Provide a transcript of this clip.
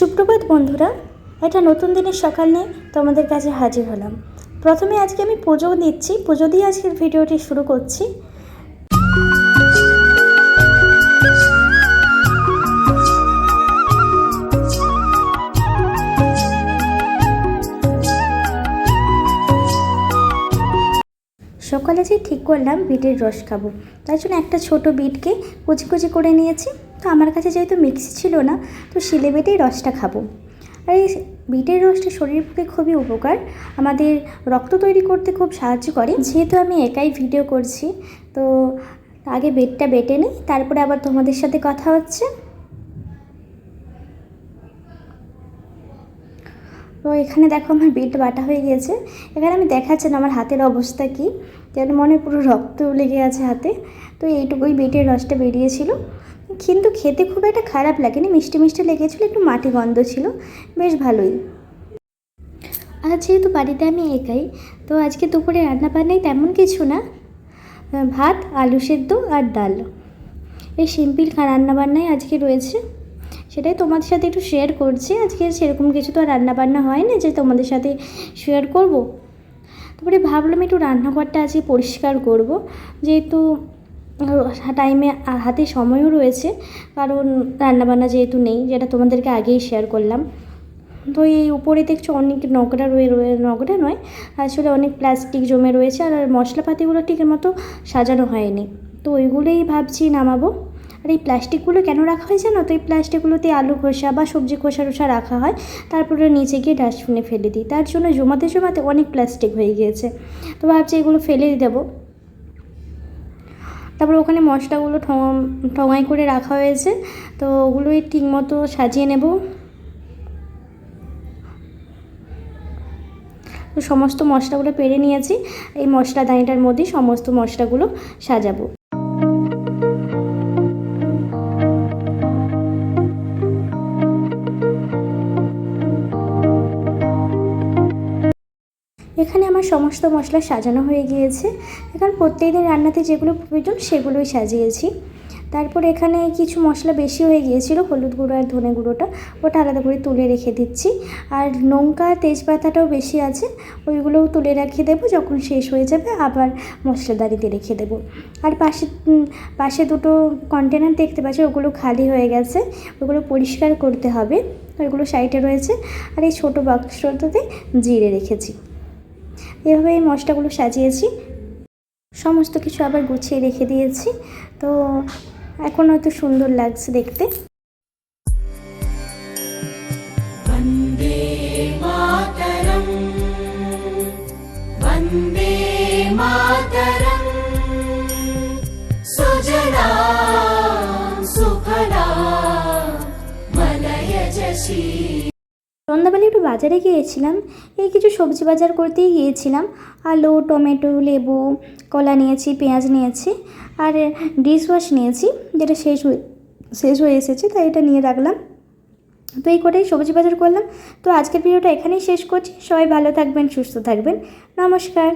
সুপ্রভাত বন্ধুরা, একটা নতুন দিনের সকাল নিয়ে তোমাদের কাছে হাজির হলাম। প্রথমে আজকে আমি পুজো দিচ্ছি, পুজো দিয়ে আজকের ভিডিওটি শুরু করছি। সকালে যে ঠিক করলাম, বিটের রস খাব। তার জন্য একটা ছোট বিটকে কুচি কুচি করে নিয়েছি। তো আমার কাছে যেহেতু মিক্সি ছিল না, তো শিলে বেটেই রসটা খাব। আর এই বিটের রসটা শরীরের পক্ষে খুবই উপকার। আমাদের রক্ত তৈরি করতে খুব সাহায্য করে। যেহেতু আমি একাই ভিডিও করছি, তো আগে বেটটা বেটে নিই, তারপরে আবার তোমাদের সাথে কথা হচ্ছে। তো এখানে দেখো আমার বিট বাটা হয়ে গিয়েছে। এখানে আমি দেখাচ্ছি না আমার হাতের অবস্থা কি। যেন মনে পুরো রক্ত লেগে আছে হাতে। তো এইটুকুই বেটের রসটা বেরিয়েছিল। কিন্তু খেতে খুব একটা খারাপ লাগেনি। মিষ্টি মিষ্টি লেগেছিলো, একটু মাটি গন্ধ ছিল। বেশ ভালোই। আর যেহেতু বাড়িতে আমি একাই, তো আজকে দুপুরে রান্না বান্নাই তেমন কিছু না। ভাত, আলু সেদ্ধ আর ডাল। এই সিম্পল রান্নাবান্নাই আজকে রয়েছে। সেটাই তোমাদের সাথে একটু শেয়ার করছি। আজকে সেরকম কিছু তো আর রান্নাবান্না হয় না যে তোমাদের সাথে শেয়ার করব। তারপরে ভাবলাম একটু রান্নাঘরটা আজকে পরিষ্কার করব। যেহেতু টাইমে হাতে সময়ও রয়েছে, কারণ রান্নাবান্না যেহেতু নেই, যেটা তোমাদেরকে আগেই শেয়ার করলাম। তো এই উপরে দেখছ অনেক নোংরা রয়ে রয়ে নোংরা নয়, আসলে অনেক প্লাস্টিক জমে রয়েছে, আর মশলাপাতিগুলো ঠিক মতো সাজানো হয়নি। তো ওইগুলোই ভাবছি নামাবো। আর এই প্লাস্টিকগুলো কেন রাখা হয় জানো? তো এই প্লাস্টিকগুলোতে আলু খোসা বা সবজি খোসা টোসা রাখা হয়, তারপরে নিচে গিয়ে ডাস্টবিনে ফেলে দিই। তার জন্য জমাতে জমাতে অনেক প্লাস্টিক হয়ে গিয়েছে। তো ভাবছি এগুলো ফেলে দেবো। তারপর ওখানে মশলাগুলো ঠঙাই করে রাখা হয়েছে। তো ওগুলোই ঠিক মতো সাজিয়ে নেব। তো সমস্ত মশলাগুলো পেরে নিয়েছি। এই মশলা দানিটার মধ্যে সমস্ত মশলাগুলো সাজাবো। এখানে আমার সমস্ত মশলা সাজানো হয়ে গিয়েছে। এখানে প্রত্যেক দিন রান্নাতে যেগুলো প্রয়োজন সেগুলোই সাজিয়েছি। তারপর এখানে কিছু মশলা বেশি হয়ে গিয়েছিল, হলুদ গুঁড়ো আর ধনে গুঁড়োটা। ওটা আলাদা করে তুলে রেখে দিচ্ছি। আর লঙ্কা, তেজপাতাটাও বেশি আছে, ওইগুলোও তুলে রেখে দেবো। যখন শেষ হয়ে যাবে আবার মশলাদারিতে রেখে দেবো। আর পাশে পাশে দুটো কন্টেনার দেখতে পাচ্ছি, ওগুলো খালি হয়ে গেছে। ওগুলো পরিষ্কার করতে হবে। ওইগুলো সাইডে রয়েছে। আর এই ছোটো বাক্সটাতে জিরে রেখেছি। এভাবে এই মশলাগুলো সাজিয়েছি সমস্ত কিছু আবার গুছিয়ে রেখে দিয়েছি তো এখন হয়তো সুন্দর লাগছে দেখতে वन्दे मातरम् वन्दे मातरम् সন্ধ্যাবেলা একটু বাজারে গিয়েছিলাম। এই কিছু সবজি বাজার করতেই গিয়েছিলাম। আলু, টমেটো, লেবু, কলা নিয়েছি, পেঁয়াজ নিয়েছি আর ডিশওয়াশ নিয়েছি, যেটা শেষ হয়ে শেষ হয়ে এসেছে, তাই এটা নিয়ে রাখলাম। তো এই কটাই সবজি বাজার করলাম। তো আজকের ভিডিওটা এখানেই শেষ করছি। সবাই ভালো থাকবেন, সুস্থ থাকবেন। নমস্কার।